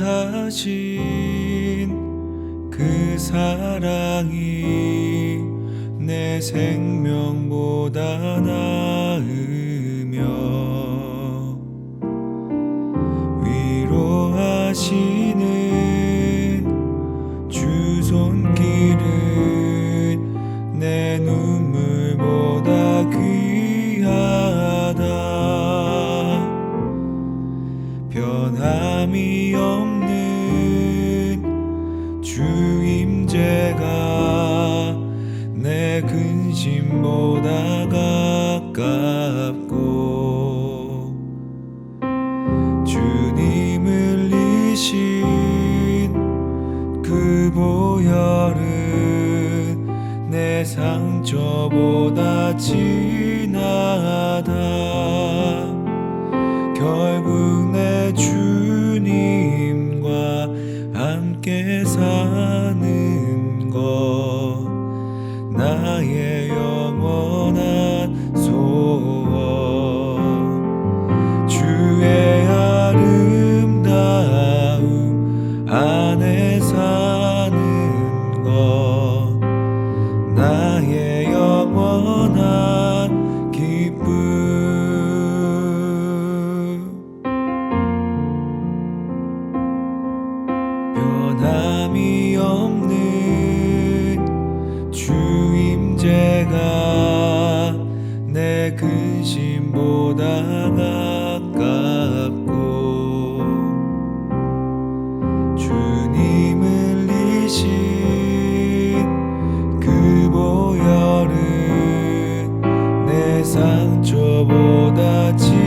다하신 그 사랑이 내 생명보다 나으며 위로하시 근심보다 가깝고 주님 흘리신 그 보혈은 내 상처보다 진하다. 결국 내 주님과 함께 사 나의 영원한 기쁨. 변함이 없는 주임제가 내 근심보다 가깝고 주님 흘리신 상처보다 진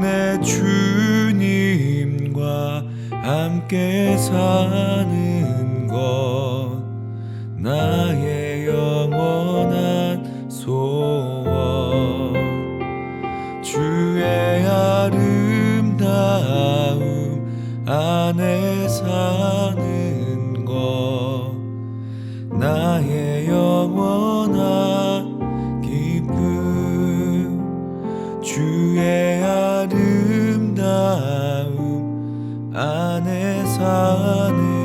내 주님과 함께 사는 것 나의 영원한 소원. 주의 아름다움 안에 사는 것 나의 영원한 기쁨. 주의 안에 사는